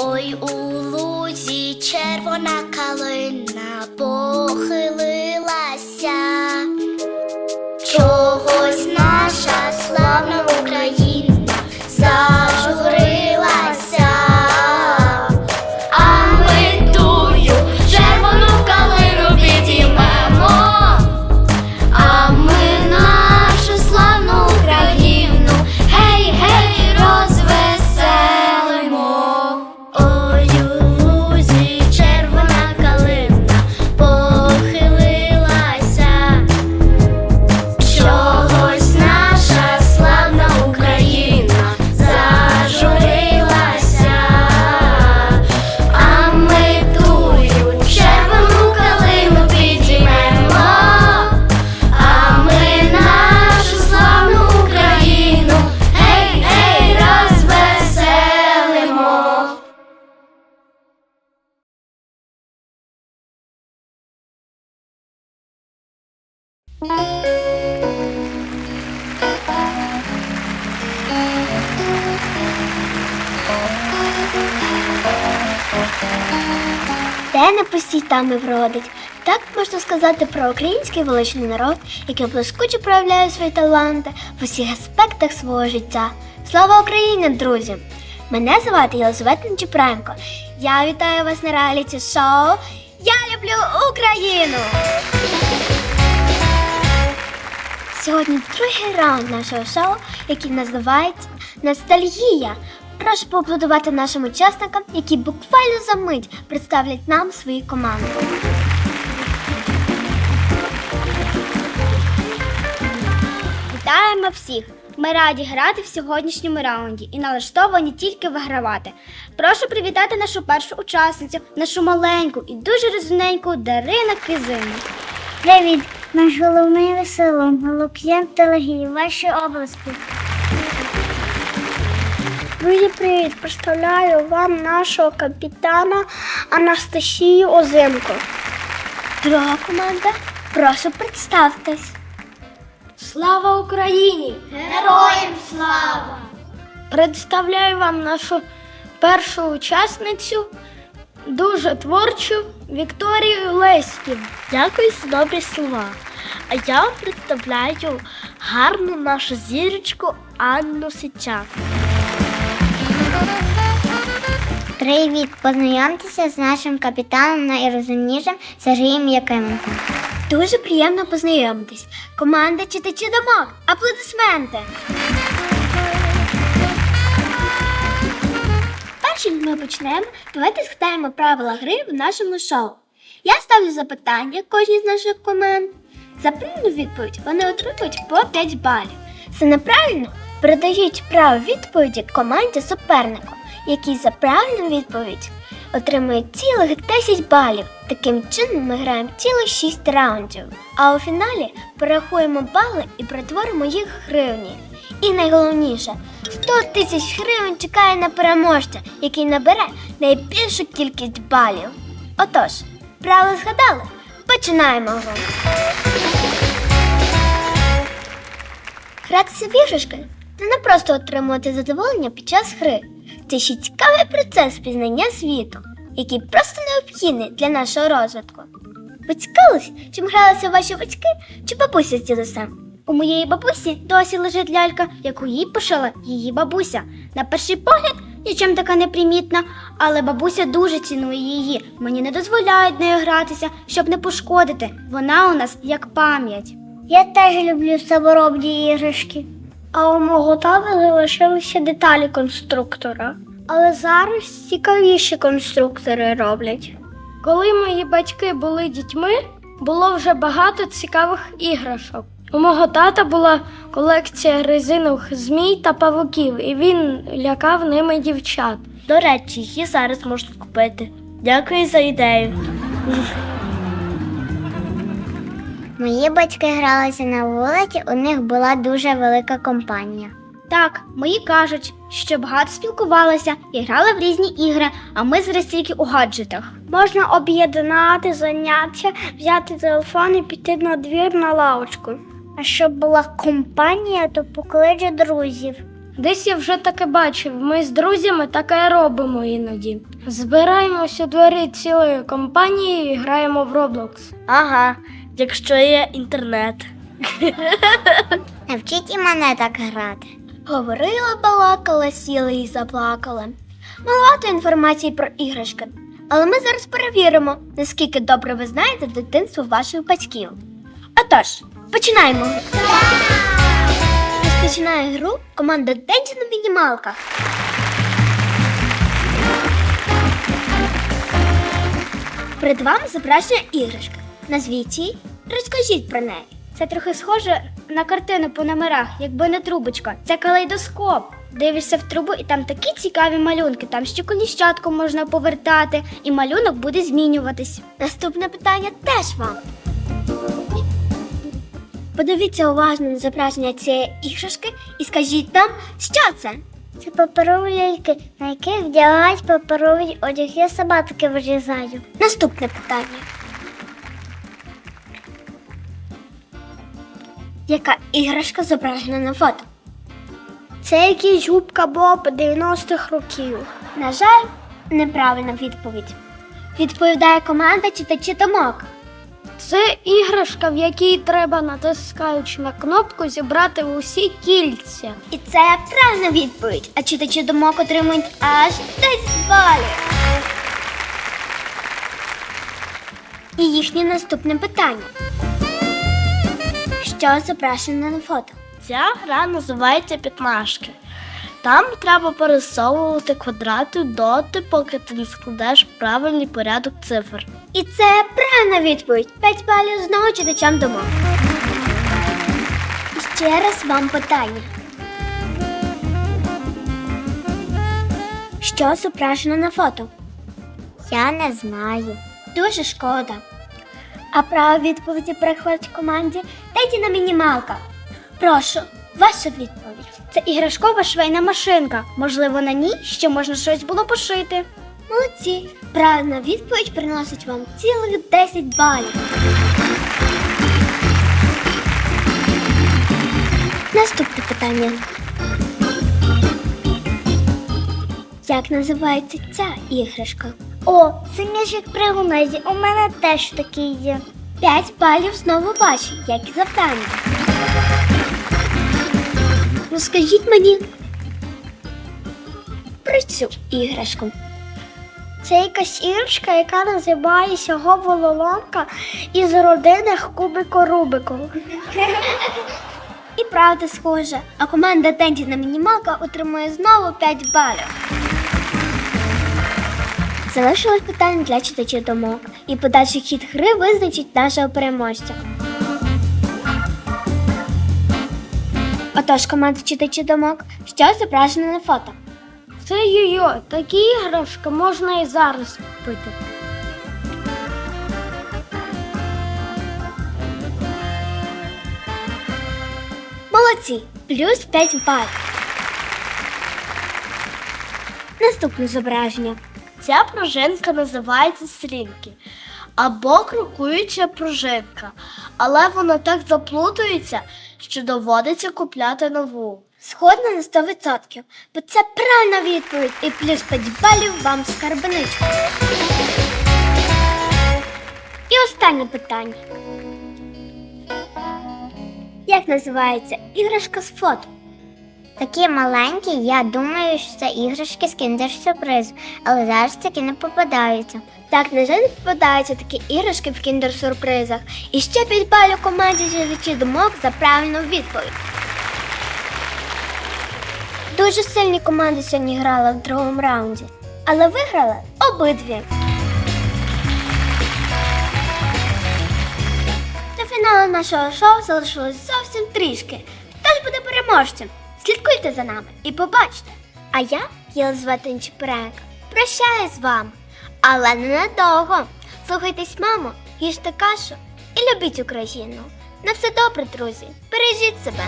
Ой у лузі червона калина похилилася. Де не постій, там і вродить. Так можна сказати про український величний народ, який блискуче проявляє свої таланти в усіх аспектах свого життя. Слава Україні, друзі! Мене звати Єлизавета Нечіпренко. Я вітаю вас на реаліті шоу Я люблю Україну! Сьогодні другий раунд нашого шоу, який називається Ностальгія. Прошу поаплодувати нашим учасникам, які буквально за мить представлять нам свої команди. Вітаємо всіх! Ми раді грати в сьогоднішньому раунді і налаштовані тільки вигравати. Прошу привітати нашу першу учасницю, нашу маленьку і дуже розумненьку Дарина Кизину. Привіт! Наш головний веселон, Лук'ян Телегій, ваші області. Друзі, привіт! Представляю вам нашого капітана Анастасію Озимко. Друга команда, прошу представтесь. Слава Україні! Героям слава! Представляю вам нашу першу учасницю, дуже творчу Вікторію Леськів. Дякую за добрі слова. А я вам представляю гарну нашу зірочку Анну Сичак. Привіт! Познайомтеся з нашим капітаном найрозумнішим Сергієм Якименком. Дуже приємно познайомитись. Команда читачі домок. Аплодисменти. Перш ми почнемо, давайте згадаємо правила гри в нашому шоу. Я ставлю запитання кожній з наших команд. За правильну відповідь вони отримують по 5 балів. За неправильну передають право відповіді команді супернику, який за правильну відповідь отримує цілих 10 балів. Таким чином ми граємо цілих 6 раундів. А у фіналі порахуємо бали і перетворимо їх в гривні. І найголовніше, 100 тисяч гривень чекає на переможця, який набере найбільшу кількість балів. Отож, правила згадали? Починаємо. Гратися в це не просто отримувати задоволення під час гри. Це ще цікавий процес пізнання світу, який просто необхідний для нашого розвитку. Ви цікавились, чим гралися ваші батьки чи бабуся з дідусем? У моєї бабусі досі лежить лялька, яку їй пошила її бабуся. На перший погляд нічим така непримітна, але бабуся дуже цінує її. Мені не дозволяють нею гратися, щоб не пошкодити. Вона у нас як пам'ять. Я теж люблю саморобні іграшки. А у мого тата залишилися деталі конструктора. Але зараз цікавіші конструктори роблять. Коли мої батьки були дітьми, було вже багато цікавих іграшок. У мого тата була колекція резинових змій та павуків, і він лякав ними дівчат. До речі, її зараз можна купити. Дякую за ідею. Мої батьки гралися на вулиці, у них була дуже велика компанія. Так, мої кажуть, що багато спілкувалися і грали в різні ігри, а ми зараз тільки у гаджетах. Можна об'єднати заняття, взяти телефон і піти на двір на лавочку. А щоб була компанія, то покличе друзів. Десь я вже таке бачив. Ми з друзями таке робимо іноді. Збираємося у дворі цілою компанією і граємо в Roblox. Ага, якщо є інтернет. Навчіть і мене так грати. Говорила, балакала, сіли і заплакали. Маловато інформації про іграшки. Але ми зараз перевіримо, наскільки добре ви знаєте дитинство ваших батьків. Отож, починаємо. Розпочинає гру команда Денді на мінімалках. Перед вами зображення іграшки. Назвіть її, розкажіть про неї. Це трохи схоже на картину по номерах, якби не трубочка. Це калейдоскоп. Дивишся в трубу, і там такі цікаві малюнки. Там ще коліщатку можна повертати, і малюнок буде змінюватись. Наступне питання теж вам. Подивіться уважно на зображення цієї іграшки і скажіть нам, що це. Це паперові ляльки, на яких вдягають паперовий одяг. Я сама таке вирізаю. Наступне питання. Яка іграшка зображена на фото? Це якийсь губка Боб 90-х років. На жаль, неправильна відповідь. Відповідає команда читачі домок. Це іграшка, в якій треба, натискаючи на кнопку, зібрати усі кільця. І це правильна відповідь. А читачі думок отримують аж 10 балів. І їхнє наступне питання. Що зображено на фото? Ця гра називається п'ятнашки. Там треба пересовувати квадрати доти, поки ти не складеш правильний порядок цифр. І це правильна відповідь. 5 балів знову читачам думок. І ще раз вам питання. Що зображено на фото? Я не знаю. Дуже шкода. А право відповіді переходить команді Теді на мінімалках. Прошу, ваша відповідь. Це іграшкова швейна машинка. Можливо, на ній ще можна щось було пошити. Молодці. Правильна відповідь приносить вам цілих 10 балів. Наступне питання. Як називається ця іграшка? О, м'ячик при гумезі. У мене теж такий є. 5 балів знову ваші, як і завдання. Ну скажіть мені про цю іграшку. Це якась іграшка, яка називається головоломка із родинних кубико Рубику. І правда схожа. А команда Тенді на мінімалка отримує знову 5 балів. Залишилось питання для читачів думок. І подальший хід гри визначить нашого переможця. Отож, команда читачів думок, що зображено на фото. Це йо-йо, такі іграшки можна і зараз купити. Молодці! Плюс 5 балів. Наступне зображення. Ця пружинка називається стрінки або крокуюча пружинка, але вона так заплутується, що доводиться купляти нову. Сходна на 100%, бо це правильна відповідь і плюс 5 балів вам в скарбничку. І останнє питання. Як називається іграшка з фото? Такі маленькі, я думаю, що це іграшки з кіндер-сюрпризу, але зараз такі не попадаються. Так, на жаль, не попадаються такі іграшки в кіндер-сюрпризах. І ще 5 балів команді «Живічі думок за правильну відповідь. Дуже сильні команди сьогодні грали в другому раунді, але виграли обидві. До фіналу нашого шоу залишилось зовсім трішки. Хто ж буде переможцем? Слідкуйте за нами і побачите. А я, Єлизавета Нечіпоренко, прощаюсь з вами. Але ненадовго. Слухайтесь, мамо, їжте кашу і любіть Україну. На все добре, друзі. Бережіть себе.